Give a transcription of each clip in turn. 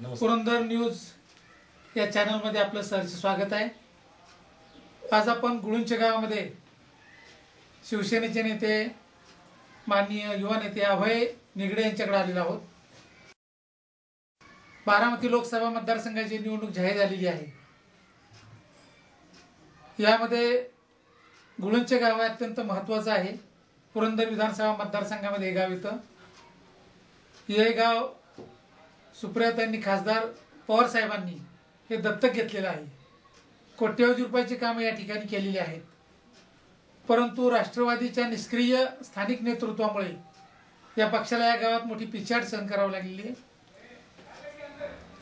Purandar news या चॅनलमध्ये आपलं सहर्ष स्वागत आहे. आज आपण गुळूंच्या गावामध्ये शिवसेनेचे नेते माननीय युवा नेते अभय निगडे यांच्याकडे आलेलो आहोत. बारामती लोकसभा मतदारसंघाची निवडणूक जाहीर झालेली आहे. यामध्ये गुळूंचे गाव हे अत्यंत महत्त्वाचं आहे. पुरंदर विधानसभा मतदारसंघामध्ये हे गाव येतं. हे गाव सुप्रियातांनी खासदार पवार साहेबांनी हे दत्तक घेतलेलं आहे. कोट्यवधी रुपयाची कामं या ठिकाणी केलेली आहेत. परंतु राष्ट्रवादीच्या निष्क्रिय स्थानिक नेतृत्वामुळे या पक्षाला या गावात मोठी पिछाड सहन करावी लागलेली आहे.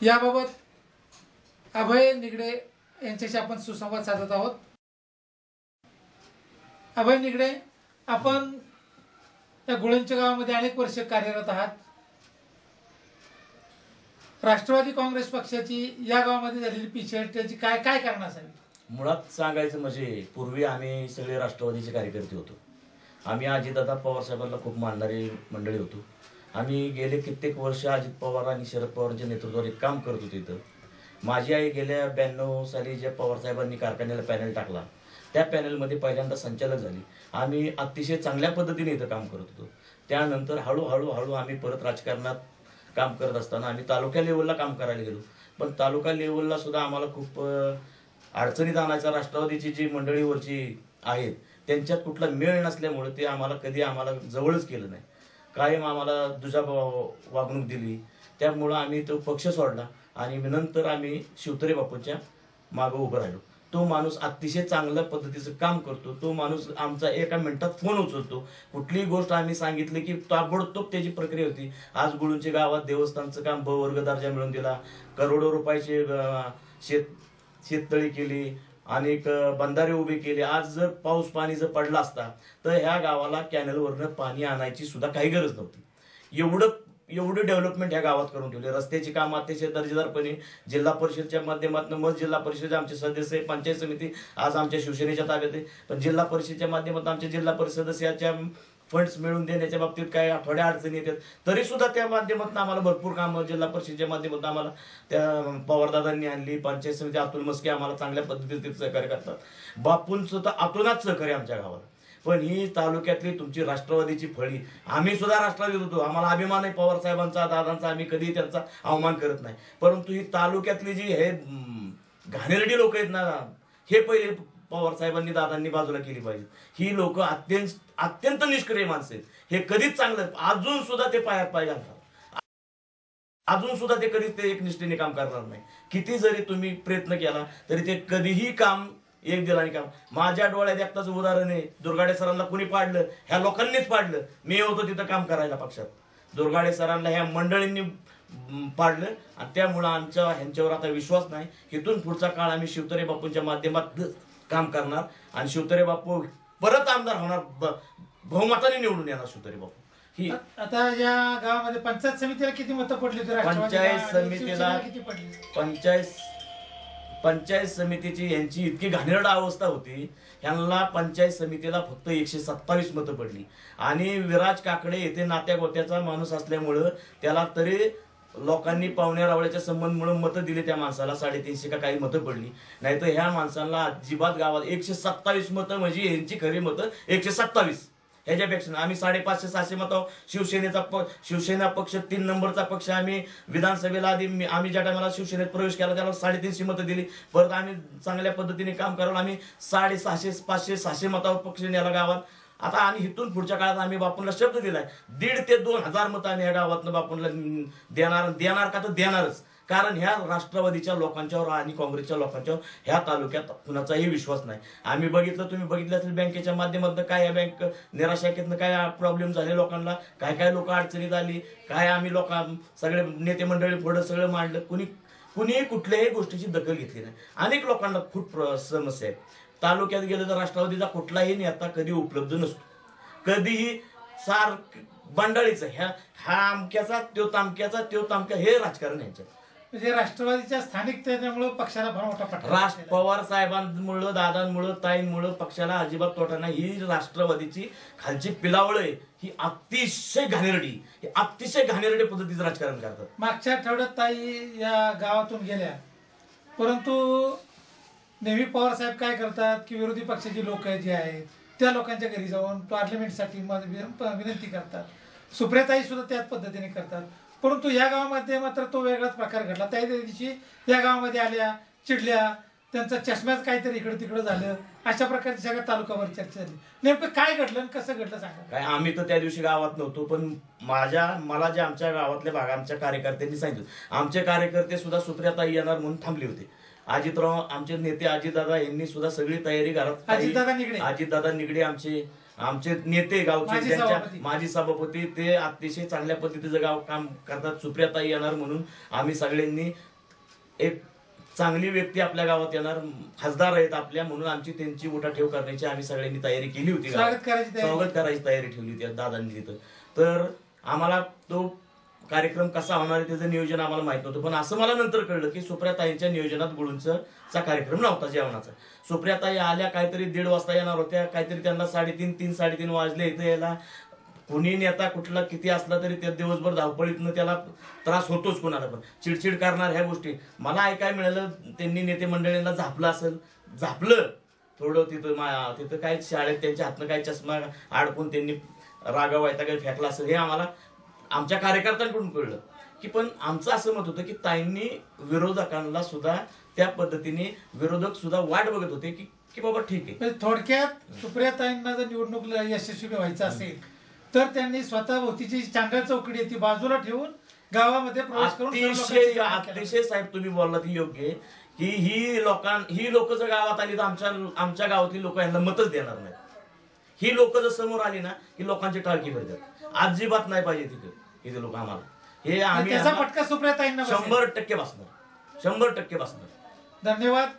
याबाबत अभय निगडे यांच्याशी आपण सुसंवाद साधत आहोत. अभय निगडे आपण या गुळंच्या गावामध्ये अनेक वर्ष कार्यरत आहात. राष्ट्रवादी काँग्रेस पक्षाची या गावामध्ये झालेली पिछेड त्याची काय काय कारण असावी? मुळात सांगायचं म्हणजे पूर्वी आम्ही सगळे राष्ट्रवादीचे कार्यकर्ते होतो. आम्ही अजितदादा पवार साहेबांना खूप मानणारी मंडळी होतो. आम्ही गेले कित्येक वर्ष अजित पवार आणि शरद पवारांच्या नेतृत्वावर एक काम करत होतो इथं. माझी आई गेल्या ब्याण्णव साली ज्या पवार साहेबांनी कारखान्याला पॅनल टाकला त्या पॅनलमध्ये पहिल्यांदा संचालक झाली. आम्ही अतिशय चांगल्या पद्धतीने इथं काम करत होतो. त्यानंतर हळूहळू हळू आम्ही परत राजकारणात काम करत असताना आम्ही तालुका लेवलला काम करायला गेलो. पण तालुका लेवलला सुद्धा आम्हाला खूप अडचणीत आणायचा राष्ट्रवादीची जी मंडळीवरची आहेत त्यांच्यात कुठला मेळ नसल्यामुळे ते आम्हाला कधी आम्हाला जवळच केलं नाही. कायम आम्हाला दुजा वागणूक दिली. त्यामुळं आम्ही तो पक्ष सोडला आणि नंतर आम्ही शिवतरे बापूंच्या मागं उभं राहिलो. तो माणूस अतिशय चांगल्या पद्धतीचं काम करतो. तो माणूस आमचा एका मिनिटात फोन उचलतो. कुठलीही गोष्ट आम्ही सांगितली की ताबडतोब त्याची प्रक्रिया होती. आज गुळूंच्या गावात देवस्थानचं काम बवर्ग दर्जा मिळून दिला. करोडो रुपयाचे शेत शेततळी केली. अनेक बंधारे उभे केले. आज जर पाऊस पाणी जर पडला असता तर ह्या गावाला कॅनलवरनं पाणी आणायची सुद्धा काही गरज नव्हती. एवढं एवढी डेव्हलपमेंट ह्या गावात करून ठेवले रस्त्याची काम अतिशय दर्जेदारपणे जिल्हा परिषदच्या माध्यमातून मग जिल्हा परिषद आमचे सदस्य पंचायत समिती आज आमच्या शिवसेनेच्या ताब्यात आहे. पण जिल्हा परिषदच्या माध्यमातून आमच्या जिल्हा परिषद सदस्याच्या फंड्स मिळवून देण्याच्या बाबतीत काय थोड्या अडचणी येतात. तरी सुद्धा त्या माध्यमातून आम्हाला भरपूर कामं जिल्हा परिषदेच्या माध्यमातून आम्हाला त्या पवारदादांनी आणली पंचायत समिती अतुल मस्के आम्हाला चांगल्या पद्धतीने सहकार्य करतात. बापूंचं तर अतोनात सहकार्य आमच्या गावाला. पण ही तालुक्यातली तुमची राष्ट्रवादीची फळी. आम्ही सुद्धा राष्ट्रवादी होतो. आम्हाला अभिमान आहे पवार साहेबांचा दादांचा आम्ही कधी त्यांचा अवमान करत नाही. परंतु ही तालुक्यातली जी हे घाणेरडी लोक आहेत ना हे पहिले पवार साहेबांनी दादांनी बाजूला केली पाहिजे. ही लोक अत्यंत अत्यंत निष्क्रिय माणसं आहेत. हे कधीच चांगलं अजून सुद्धा ते पायात पाय घालतात. अजून सुद्धा ते कधीच ते एक निष्ठेने काम करणार नाही. किती जरी तुम्ही प्रयत्न केला तरी ते कधीही काम एक दिलाने काम माझ्या डोळ्यात एकटाच उदाहरण आहे. दुर्गाडे सरांना कुणी पाडलं? ह्या लोकांनीच पाडलं. मी होतो तिथं काम करायला पक्षात. दुर्गाडे सरांना ह्या मंडळींनी पाडलं. आणि त्यामुळं आमच्या ह्यांच्यावर आता विश्वास नाही. इथून पुढचा काळ आम्ही शिवतरे बापूंच्या माध्यमात काम करणार. आणि शिवतरे बापू परत आमदार होणार. बहुमताने निवडून येणार शिवतरे बापू. ही आता या गावामध्ये पंचायत समितीला किती मतं पडली राष्ट्रवादीला पंचायत आणि समितीला- पंचायत पंचायत समितीची यांची इतकी घाणेरड अवस्था होती ह्यांना पंचायत समितीला फक्त एकशे सत्तावीस मतं पडली. आणि विराज काकडे येथे नात्या गोत्याचा माणूस असल्यामुळं त्याला तरी लोकांनी पाहुण्या रावळ्याच्या संबंध म्हणून मतं दिली त्या माणसाला साडेतीनशे का काही मतं पडली. नाहीतर ह्या माणसांना अजिबात गावात एकशे सत्तावीस मतं म्हणजे यांची खरी मतं एकशे सत्तावीस. ह्याच्यापेक्षा आम्ही साडेपाचशे सहाशे मत शिवसेनेचा प शिवसेना पक्ष तीन नंबरचा पक्ष आम्ही विधानसभेला आधी आम्ही ज्या टायमाला शिवसेनेत प्रवेश केला त्याला साडेतीनशे मतं दिली. परत आम्ही चांगल्या पद्धतीने काम करावं आम्ही साडेसहाशे पाचशे सहाशे मतावर पक्ष नेला गावात. आता आम्ही इथून पुढच्या काळात आम्ही बापूंना शब्द दिलाय. दीड ते दोन हजार मतं आम्ही या गावातनं बापूंना देणार देणार का तर देणारच. कारण ह्या राष्ट्रवादीच्या लोकांच्यावर आणि काँग्रेसच्या लोकांच्यावर ह्या तालुक्यात कुणाचाही विश्वास नाही. आम्ही बघितलं तुम्ही बघितलं असेल बँकेच्या माध्यमातून काय या बँक निराशाखेतनं काय प्रॉब्लेम झाले लोकांना काय काय लोक अडचणीत आली काय आम्ही लोक सगळे नेते मंडळी पुढं सगळं मांडलं. कुणी कुणीही कुठल्याही गोष्टीची दखल घेतली नाही. अनेक लोकांना खूप समस्या आहे. तालुक्यात गेलं तर राष्ट्रवादीचा कुठलाही नेता कधी उपलब्ध नसतो. कधीही सार बंडाळीचं ह्या हा अमक्याचा त्यो तामक्याचा त्यो तामक्या हे राजकारण यांच्यात म्हणजे राष्ट्रवादीच्या स्थानिक त्याच्यामुळं पक्षाला फार मोठा फटका राज आहे. पवार साहेबांमुळं दादांमुळं ताईंमुळं पक्षाला अजिबात तोटा नाही. ही राष्ट्रवादीची खालची पिलावळ आहे. ही अतिशय घाणेरडी ही अतिशय घाणेरडी पद्धतीचं राजकारण करतात. मागच्या आठवड्यात ताई या गावातून गेल्या. परंतु नेहमी पवार साहेब काय करतात की विरोधी पक्षाची लोक जे आहेत त्या लोकांच्या घरी जाऊन पार्लमेंटसाठी विनंती करतात. सुप्रियाताई सुद्धा त्याच पद्धतीने करतात. परंतु या गावामध्ये मात्र तो वेगळाच प्रकार घडला. त्या दिवशी या गावामध्ये आल्या चिडल्या. त्यांचा चष्म्याच काहीतरी इकडं तिकडं झालं. अशा प्रकारची सगळ्या तालुक्यावर चर्चा झाली. नेमकं काय घडलं आणि कसं घडलं सांगा? काय आम्ही तर त्या दिवशी गावात नव्हतो पण माझ्या मला जे आमच्या गावातल्या भाग आमच्या कार्यकर्त्यांनी सांगितलं. आमचे कार्यकर्ते सुद्धा सुप्रियाताई येणार म्हणून थांबले होते. अजितराव आमचे नेते अजितदादा यांनी सुद्धा सगळी तयारी घरात अजितदादा निगडे. अजितदादा निगडे आमचे आमचे नेते गावचे माजी ज्यांच्या सभापती. माजी सभापती ते अतिशय चांगल्या पद्धतीचं गाव काम करतात सुप्रियाताई येणार म्हणून आम्ही सगळ्यांनी एक चांगली व्यक्ती आपल्या गावात येणार खासदार आहेत आपल्या म्हणून आमची त्यांची उठाठेव करण्याची आम्ही सगळ्यांनी तयारी केली होती गावात. स्वागत करायची तयारी. स्वागत करायची तयारी ठेवली होती दादांनी तिथं तर आम्हाला तो कार्यक्रम कसा होणार आहे त्याचं नियोजन आम्हाला माहीत नव्हतं. पण असं मला नंतर कळलं की सुप्रियाताईंच्या नियोजनात गुळूंचा कार्यक्रम नव्हता जेवणाचा. सुप्रियाताई आल्या काहीतरी दीड वाजता येणार होत्या काहीतरी त्यांना साडेतीन तीन साडेतीन वाजले इथं यायला. कुणी नेता कुठला किती असला तरी त्या दिवसभर धावपळीतनं त्याला त्रास होतोच कोणाला पण. चिडचिड करणार ह्या गोष्टी. मला ऐकाय मिळालं त्यांनी नेते मंडळींना झापलं असेल. झापलं. थोडं तिथं मा- तिथं काय शाळेत त्यांच्या हातनं काय चष्मा अडकून त्यांनी रागा काही फेकला असेल हे आम्हाला आमच्या कार्यकर्त्यांकडून कळलं. की पण आमचं असं मत होतं की ताईंनी विरोधकांना सुद्धा त्या पद्धतीने विरोधक सुद्धा वाट बघत होते की की बाबा ठीक आहे. म्हणजे थोडक्यात सुप्रियाताईंना जर निवडणूक यशस्वी व्हायचं असेल तर त्यांनी स्वतः भोवतीची चांगल चौकडी आहे ती बाजूला ठेवून गावामध्ये प्रवेश करून अतिशय साहेब तुम्ही बोललात ही योग्य आहे की ही लोकां ही लोक जर गावात आली तर आमच्या आमच्या गावातली लोक यांना मतच देणार नाही ही लोक जर समोर आली ना की लोकांची टाळकी भरतात. अजिबात नाही पाहिजे तिथे. इथे लोक आम्हाला. हे आम्ही त्याचा फटका सुप्रियाताईंना बसेल. शंभर टक्के बसणार. शंभर टक्के बसणार. धन्यवाद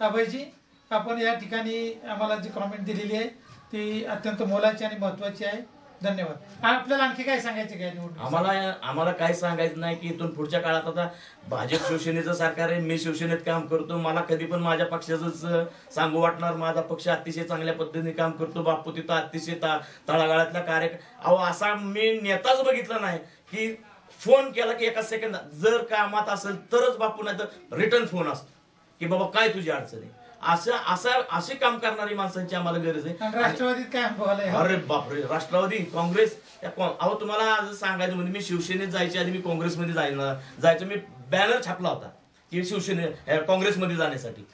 अभयजी आपण या ठिकाणी आम्हाला जी कॉमेंट दिलेली आहे ती अत्यंत मोलाची आणि महत्वाची आहे. धन्यवाद. आणि आपल्याला आणखी काय सांगायचं काय निवडणूक आम्हाला आम्हाला काय सांगायचं नाही की इथून पुढच्या काळात आता भाजप शिवसेनेचं सरकार आहे मी शिवसेनेत काम करतो मला कधी पण माझ्या पक्षाचं सांगू वाटणार माझा पक्ष अतिशय चांगल्या पद्धतीने काम करतो बापू तिथं अतिशय ता तळागाळातला कार्य अहो असा मी नेताच बघितला नाही की फोन केला की एका सेकंद जर कामात असेल तरच बापू नाही तर रिटर्न फोन असतो की बाबा काय तुझी अडचण आहे? असं असं असे काम करणारी माणसांची आम्हाला गरज आहे. राष्ट्रवादीत काय अनुभव आलाय अरे बापरे राष्ट्रवादी काँग्रेस? काँ- अहो तुम्हाला आज सांगायचं म्हणजे मी शिवसेनेत जायच्या आधी मी काँग्रेसमध्ये जायला जायचं मी बॅनर छापला होता की शिवसेने अ, काँग्रेसमध्ये जाण्यासाठी.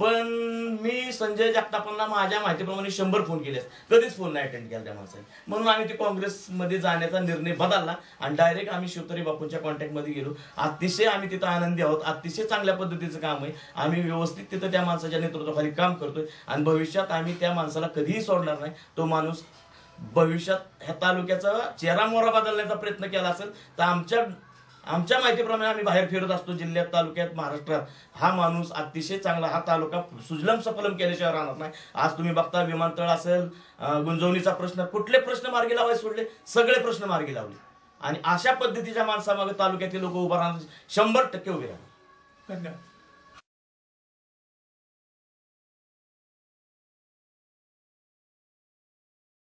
पण मी संजय जगतापांना माझ्या माहितीप्रमाणे शंभर फोन केले कधीच फोन नाही अटेंड केला त्या माणसाने. म्हणून आम्ही ते काँग्रेसमध्ये जाण्याचा निर्णय बदलला आणि डायरेक्ट आम्ही शिवतरी बापूंच्या कॉन्टॅक्टमध्ये गेलो. अतिशय आम्ही तिथं आनंदी आहोत. अतिशय चांगल्या पद्धतीचं काम आहे. आम्ही व्यवस्थित तिथं त्या माणसाच्या नेतृत्वाखाली काम करतोय. आणि भविष्यात आम्ही त्या माणसाला कधीही सोडणार नाही. तो माणूस भविष्यात ह्या तालुक्याचा चेहरा मोहरा बदलण्याचा प्रयत्न केला असेल तर आमच्या आमच्या माहितीप्रमाणे आम्ही बाहेर फिरत असतो जिल्ह्यात तालुक्यात महाराष्ट्रात. हा माणूस अतिशय चांगला हा तालुका सुजलम सफलम केल्याशिवाय राहणार नाही. आज तुम्ही बघता विमानतळ असेल गुंजवणीचा प्रश्न कुठले प्रश्न मार्गी लावायचे सोडले सगळे प्रश्न मार्गी लावले. आणि अशा पद्धतीच्या माणसामागे तालुक्यातील लोक उभा राहणार शंभर टक्के उभे राहणार. धन्यवाद.